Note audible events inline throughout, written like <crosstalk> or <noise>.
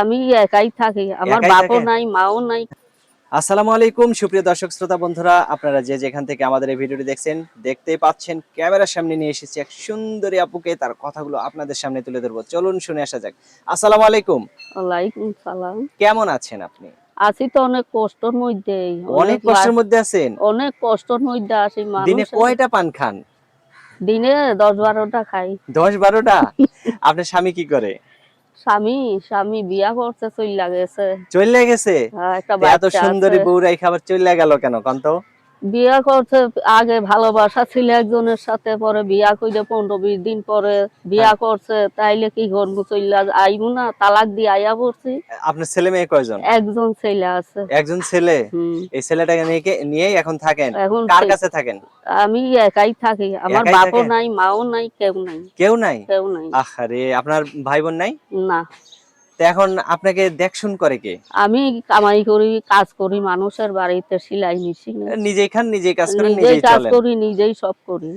আমি একাই থাকি আমার বাপও নাই মাও নাই। আসসালামু আলাইকুম সুপ্রিয় দর্শক শ্রোতা বন্ধুরা আপনারা যে যেখান থেকে আমাদের এই ভিডিওটি দেখছেন দেখতেই পাচ্ছেন ক্যামেরার সামনে নিয়ে এসেছি এক সুন্দরী আপুকে তার কথাগুলো আপনাদের সামনে তুলে ধরবো। চলুন শুনে আসা যাক। আসসালামু আলাইকুম। ওয়ালাইকুম সালাম। কেমন আছেন আপনি? আছি তো অনেক কষ্টর মধ্যে অনেক কষ্টের মধ্যে আছেন? অনেক কষ্টর মধ্যে আছি দিনে কয়টা পান খান? দিনে দশ বারোটা খাই। দশ বারোটা? আপনার স্বামী কি করে? স্বামী স্বামী বিয়া করছে চইলা গেছে। চলে গেছে? হ্যাঁ, একটা এত সুন্দরী। বউরাই খাবার চলে গেল কেন কন্ত বিয়া করছে আগে ভালোবাসা ছিল একজনের সাথে পরে বিয়া কইলে পনেরো বিশ দিন পরে বিয়া হ্যাঁ। করছে তাইলে কি করব? চইলা আইবো না তালাক দিয়ে আইয়া পড়ছি। আপনার ছেলে মেয়ে কয়জন? একজন ছেলে আছে। একজন ছেলে? এই ছেলেটাকে নিয়ে নিয়েই এখন থাকেন? এখন কার কাছে থাকেন? আমি একাই থাকি। আমার বাপও? নাই মাও নাই কেউ নাই। কেউ নাই? কেউ নাই। আহারে আপনার ভাই বোন নাই? না। এখন আপনাকে দেখশুন করে কে? আমি কামাই করি কাজ করি মানুষের বাড়িতে সেলাই মেশিনে। নিজেই খান নিজেই কাজ করেন নিজেই কাজ করি নিজেই সব করি।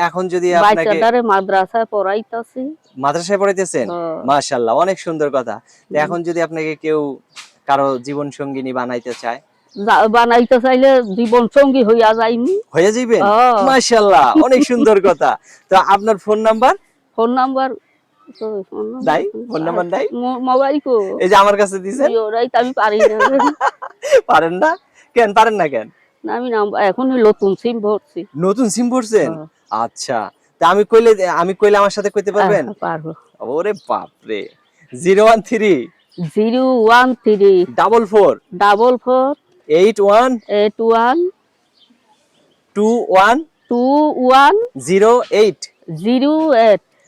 এখন যদি আপনাকে মাদ্রাসায় পড়াইতাছি। মাদ্রাসায় পড়াইতেছেন? হ্যাঁ। মাশাআল্লাহ অনেক সুন্দর কথা। এখন যদি আপনাকে কেউ কারও জীবন সঙ্গিনী বানাইতে চায়? বানাইতে চাইলে জীবন সঙ্গী হইয়া যাইনি হয়ে যাইবেন? হ্যাঁ। মাশাআল্লাহ অনেক সুন্দর কথা। <laughs> তো আপনার ফোন নাম্বার? ফোন নাম্বার নাই ফোন নাম্বার নাই মোবাইল কো? এই যে আমার কাছে দিছেন ওরাই তো আমি পারি ওয়ান <laughs> পারেন না? কেন পারেন না কেন? না আমি এখন নতুন সিম ভরছি। নতুন সিম ভরছেন? হ্যাঁ। আচ্ছা। তা আমি কইলে আমি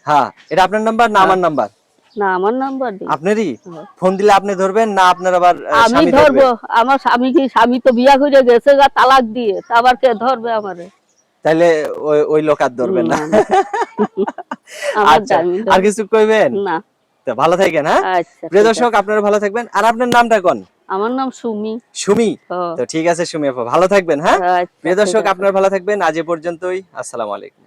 হ্যাঁ এটা আপনার নাম্বার না আমার নাম্বার না আমার নাম্বার দিই আপনারই? হ্যাঁ। ফোন দিলে আপনি ধরবেন না আপনার আবার আমি ধরবো? আমার স্বামী কি স্বামী তো বিয়া করে গেছে গা তালাক দিয়ে তা আবার কে ধরবে আমারে? তাহলে ওই ওই লোক আর ধরবেন না। <laughs> আচ্ছা আর কিছু কইবেন? না। তো ভালো থাকেন হ্যাঁ? আচ্ছা প্রিয় দর্শক আপনারা ভালো থাকবেন। আর আপনার নামটা কোন? আমার নাম সুমি। সুমি? তো ঠিক আছে সুমি আপা ভালো থাকবেন হ্যাঁ? আচ্ছা, প্রিয় দর্শক। আপনারা ভালো থাকবেন আজ এ পর্যন্তই। আসসালামু আলাইকুম।